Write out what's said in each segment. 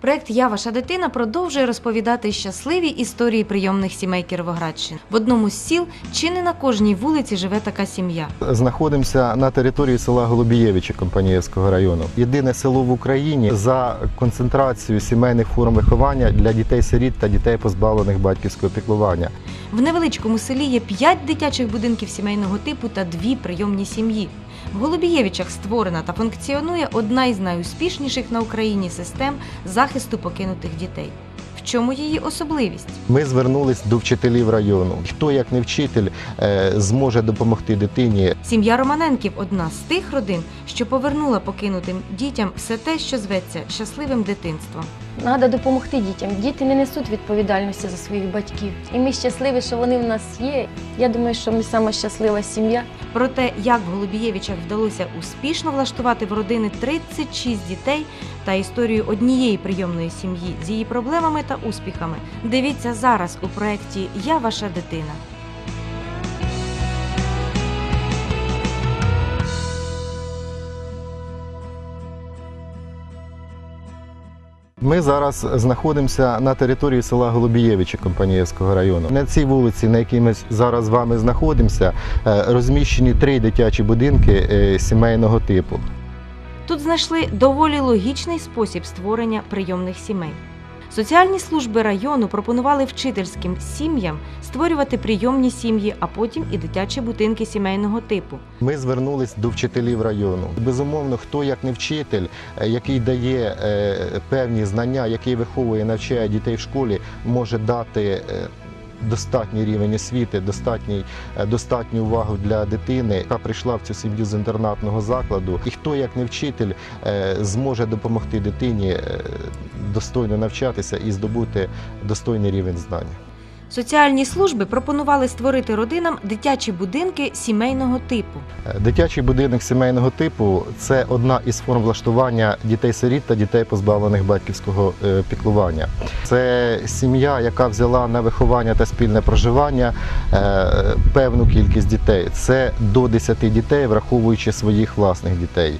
Проект Я ваша дитина продовжує розповідати щасливі історії прийомних сімей Кіровоградщини. В одному з сіл чи не на кожній вулиці живе така сім'я. Знаходимося на території села Голубієвичі Компанієвського району. Єдине село в Україні за концентрацією сімейних форм виховання для дітей-сиріт та дітей, позбавлених батьківського піклування. В невеличкому селі є п'ять дитячих будинків сімейного типу та дві прийомні сім'ї. В Голубієвичах створена та функціонує одна із найуспішніших на Україні систем захисту покинутих дітей. В чому її особливість? Ми звернулись до вчителів району. Хто, як не вчитель, е, зможе допомогти дитині Сім'я Романенків одна з тих родин, що повернула покинутим дітям все те, що зветься щасливим дитинством. Треба допомогти дітям. Діти не несуть відповідальності за своїх батьків. І ми щасливі, що вони в нас є. Я думаю, що ми сама щаслива сім'я. Про те, як в Голубієвичах вдалося успішно влаштувати в родини 36 дітей та історію однієї прийомної сім'ї з її проблемами та успіхами, дивіться зараз у проєкті Я ваша дитина. Ми зараз знаходимося на території села Голубієвичі Компанієвського району. На цій вулиці, на якій ми зараз з вами знаходимося, е, розміщені три дитячі будинки е, сімейного типу. Тут знайшли доволі логічний спосіб створення прийомних сімей. Соціальні служби району пропонували вчительським сім'ям створювати прийомні сім'ї, а потім і дитячі будинки сімейного типу. Ми звернулись до вчителів району. Безумовно, хто як не вчитель, е, який дає е, певні знання, який виховує, навчає дітей в школі, може дати. Достатній рівень освіти, достатній, е, достатню увагу для дитини, яка прийшла в цю сім'ю з інтернатного закладу. І хто, як не вчитель, е, зможе допомогти дитині е, достойно навчатися і здобути достойний рівень знань. Соціальні служби пропонували створити родинам дитячі будинки сімейного типу. Е, Дитячий будинок сімейного типу це одна із форм влаштування дітей-сиріт та дітей, позбавлених батьківського е, піклування. Це сім'я, яка взяла на виховання та спільне проживання е, певну кількість дітей. Це до 10 дітей, враховуючи своїх власних дітей.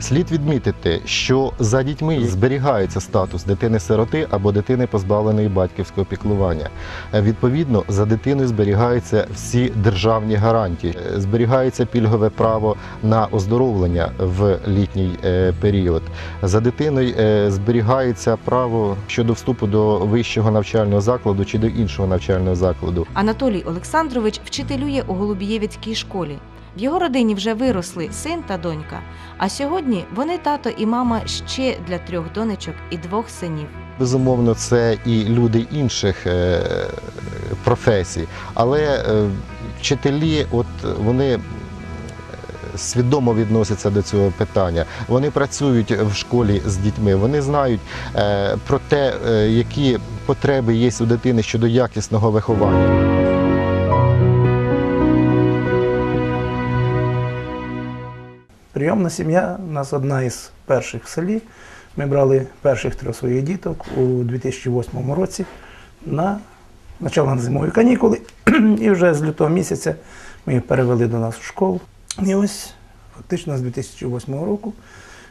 Слід відмітити, що за дітьми зберігається статус дитини-сироти або дитини, позбавленої батьківського піклування. Відповідно, за дитиною зберігаються всі державні гарантії, зберігається пільгове право на оздоровлення в літній е, період. За дитиною е, зберігається право щодо вступу до вищого навчального закладу чи до іншого навчального закладу. Анатолій Олександрович вчителює у Голубієвицькій школі. В його родині вже виросли син та донька. А сьогодні вони тато і мама ще для трьох донечок і двох синів. Безумовно, це і люди інших е, професій, але е, вчителі, от вони. е, Свідомо відносяться до цього питання. Вони працюють в школі з дітьми. Вони знають про те, які потреби є у дитини щодо якісного виховання. Прийомна сім'я у нас одна із перших в селі. Ми брали перших трьох своїх діток у 2008 році на начало на зимові канікули. І вже з лютого місяця ми їх перевели до нас в школу. І ось фактично з 2008 року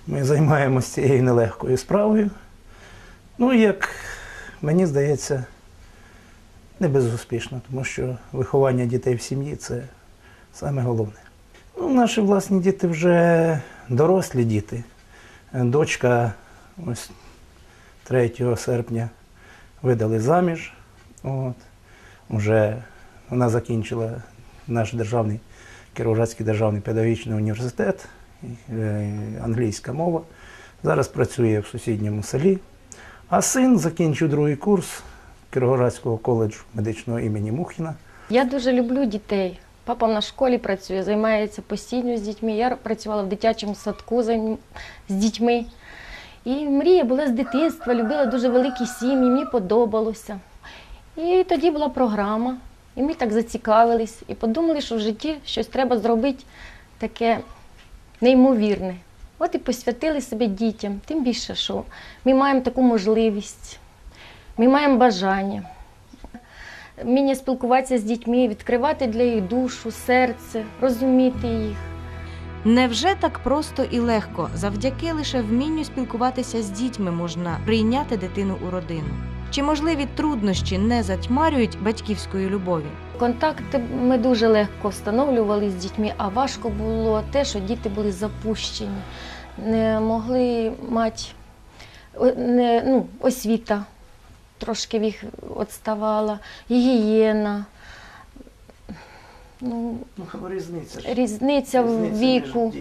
ми займаємося цією нелегкою справою. Ну, як мені здається, не безуспішно, тому що виховання дітей в сім'ї це саме головне. Ну, наші власні діти вже дорослі діти. Е, Дочка ось 3 серпня видали заміж. От. Уже вона закінчила наш державний Кіровоградський державний педагогічний університет, е, англійська мова. Зараз працює в сусідньому селі. А син закінчив другий курс Кіровоградського коледжу медичного імені Мухіна. Я дуже люблю дітей. Папа в школі працює, займається постійно з дітьми. Я працювала в дитячому садку з дітьми. І мрія була з дитинства, любила дуже великі сім'ї, мені подобалося. І тоді була програма, і ми так зацікавились і подумали, що в житті щось треба зробити таке неймовірне. От і посвятили себе дітям. Тим більше, що ми маємо таку можливість, ми маємо бажання вміння спілкуватися з дітьми, відкривати для їх душу, серце, розуміти їх. Невже так просто і легко, завдяки лише вмінню спілкуватися з дітьми можна прийняти дитину у родину? Чи можливі труднощі не затьмарюють батьківської любові? Контакти ми дуже легко встановлювали з дітьми, а важко було те, що діти були запущені, не могли мати не, ну, освіта, трошки в їх відставала, гігієна. Ну, Ну, різниця. різниця в віку,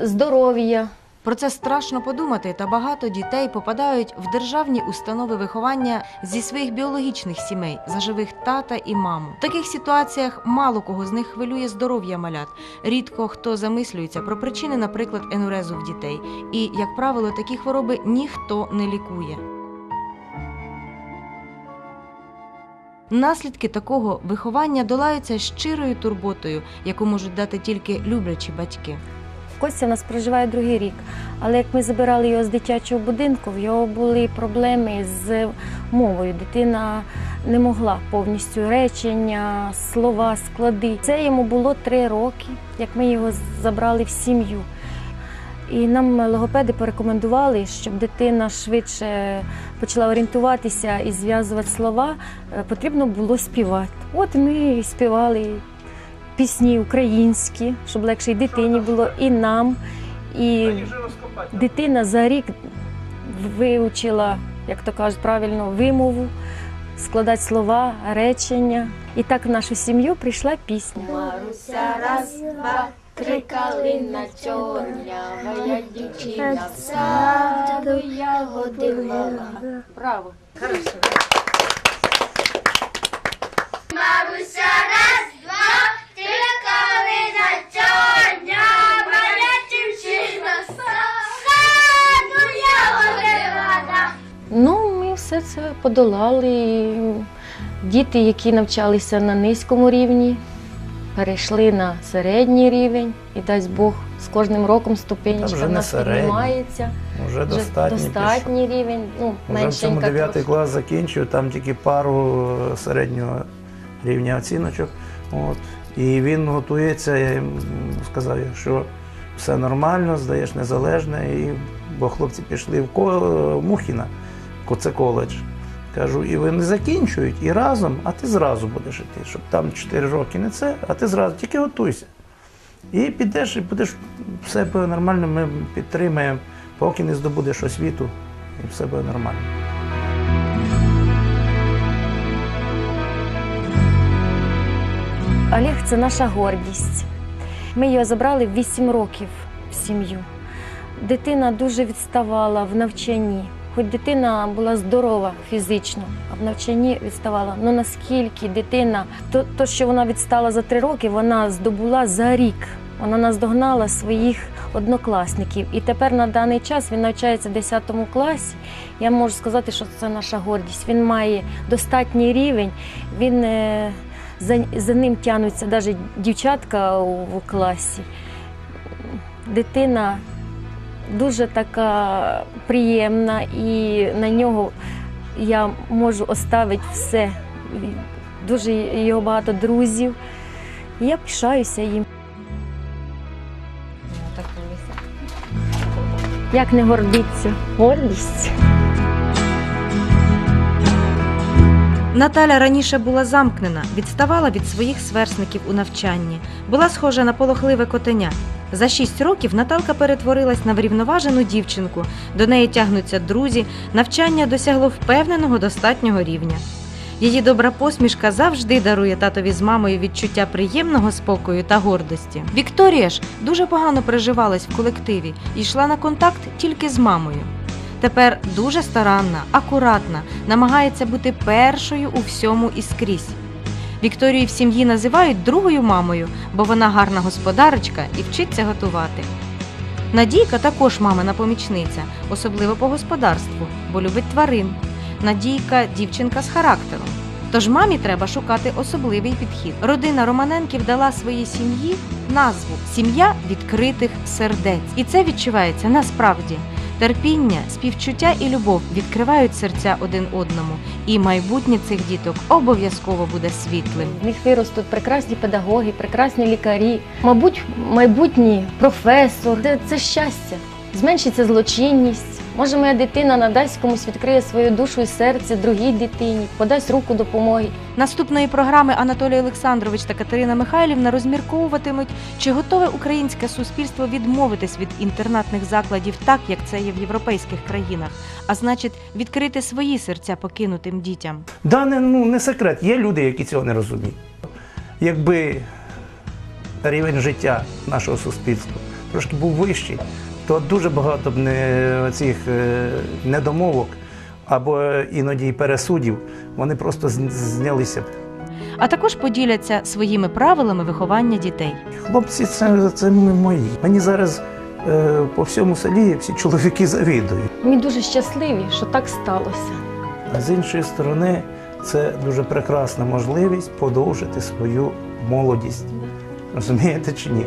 здоров'я. Про це страшно подумати, та багато дітей попадають в державні установи виховання зі своїх біологічних сімей за живих тата і маму. В таких ситуаціях мало кого з них хвилює здоров'я малят. Рідко хто замислюється про причини, наприклад, енурезу в дітей. І, як правило, такі хвороби ніхто не лікує. Наслідки такого виховання долаються щирою турботою, яку можуть дати тільки люблячі батьки. Костя в нас проживає другий рік. Але як ми забирали його з дитячого будинку, в його були проблеми з мовою. Дитина не могла повністю речення, слова, склади. Це йому було три роки, як ми його забрали в сім'ю. І нам логопеди порекомендували, щоб дитина швидше почала орієнтуватися і зв'язувати слова, е, потрібно було співати. От ми співали пісні українські, щоб легше і дитині було, і нам. І дитина за рік вивчила, як то кажуть, правильно вимову, складати слова, речення. І так в нашу сім'ю прийшла пісня. Маруся раз, два, три калина чорнява, я дівчина в саду ягоди мала. Браво! Маруся раз, два, три калина чорнява, дівчина в саду ягоди мала. Ну, ми все це подолали. Діти, які навчалися на низькому рівні, перейшли на середній рівень, і дасть Бог з кожним роком вже в нас піднімається. Вже достатньо. достатній рівень, ну, Вже в цьому 9 трошки. клас закінчив, там тільки пару е, середнього рівня оціночок. От. І він готується, я їм сказав, що все нормально, здаєш незалежне, і, бо хлопці пішли в ко- Мухіна, це коледж. Кажу, і вони закінчують і разом, а ти зразу будеш іти, щоб там 4 роки не це, а ти зразу, тільки готуйся. І підеш, і будеш все буде нормально, ми підтримаємо, поки не здобудеш освіту, і все буде нормально. Олег це наша гордість. Ми його забрали в 8 років в сім'ю. Дитина дуже відставала в навчанні. Хоч дитина була здорова фізично, а в навчанні відставала. Ну наскільки дитина, то, то що вона відстала за три роки, вона здобула за рік. Вона наздогнала своїх однокласників. І тепер на даний час він навчається в 10 класі. Я можу сказати, що це наша гордість. Він має достатній рівень. Він е, за, за ним тягнуться навіть дівчатка у, в класі. Дитина дуже така приємна, і на нього я можу оставити все. Дуже його багато друзів. Я пишаюся їм. Як не гордиться? Гордість. Наталя раніше була замкнена, відставала від своїх сверстників у навчанні, була схожа на полохливе котеня. За шість років Наталка перетворилась на врівноважену дівчинку. До неї тягнуться друзі, навчання досягло впевненого достатнього рівня. Її добра посмішка завжди дарує татові з мамою відчуття приємного спокою та гордості. Вікторія ж дуже погано переживалась в колективі і йшла на контакт тільки з мамою. Тепер дуже старанна, акуратна, намагається бути першою у всьому і скрізь. Вікторію в сім'ї називають другою мамою, бо вона гарна господарочка і вчиться готувати. Надійка також мамина помічниця, особливо по господарству, бо любить тварин. Надійка дівчинка з характером. Тож мамі треба шукати особливий підхід. Родина Романенків дала своїй сім'ї назву Сім'я відкритих сердець. І це відчувається насправді. Терпіння, співчуття і любов відкривають серця один одному, і майбутнє цих діток обов'язково буде світлим. В них виростуть прекрасні педагоги, прекрасні лікарі, мабуть, майбутній професор. Це, це щастя. Зменшиться злочинність. Може, моя дитина надасть комусь відкриє свою душу і серце другій дитині, подасть руку допомоги. Наступної програми Анатолій Олександрович та Катерина Михайлівна розмірковуватимуть, чи готове українське суспільство відмовитись від інтернатних закладів так, як це є в європейських країнах, а значить, відкрити свої серця покинутим дітям. Да, не, ну, не секрет, є люди, які цього не розуміють. Якби рівень життя нашого суспільства трошки був вищий, то дуже багато б не цих е, недомовок або іноді пересудів, вони просто знялися б. А також поділяться своїми правилами виховання дітей. Хлопці, це, це мої. Мені зараз е, по всьому селі всі чоловіки завідують. Ми дуже щасливі, що так сталося. А з іншої сторони, це дуже прекрасна можливість подовжити свою молодість. Розумієте чи ні?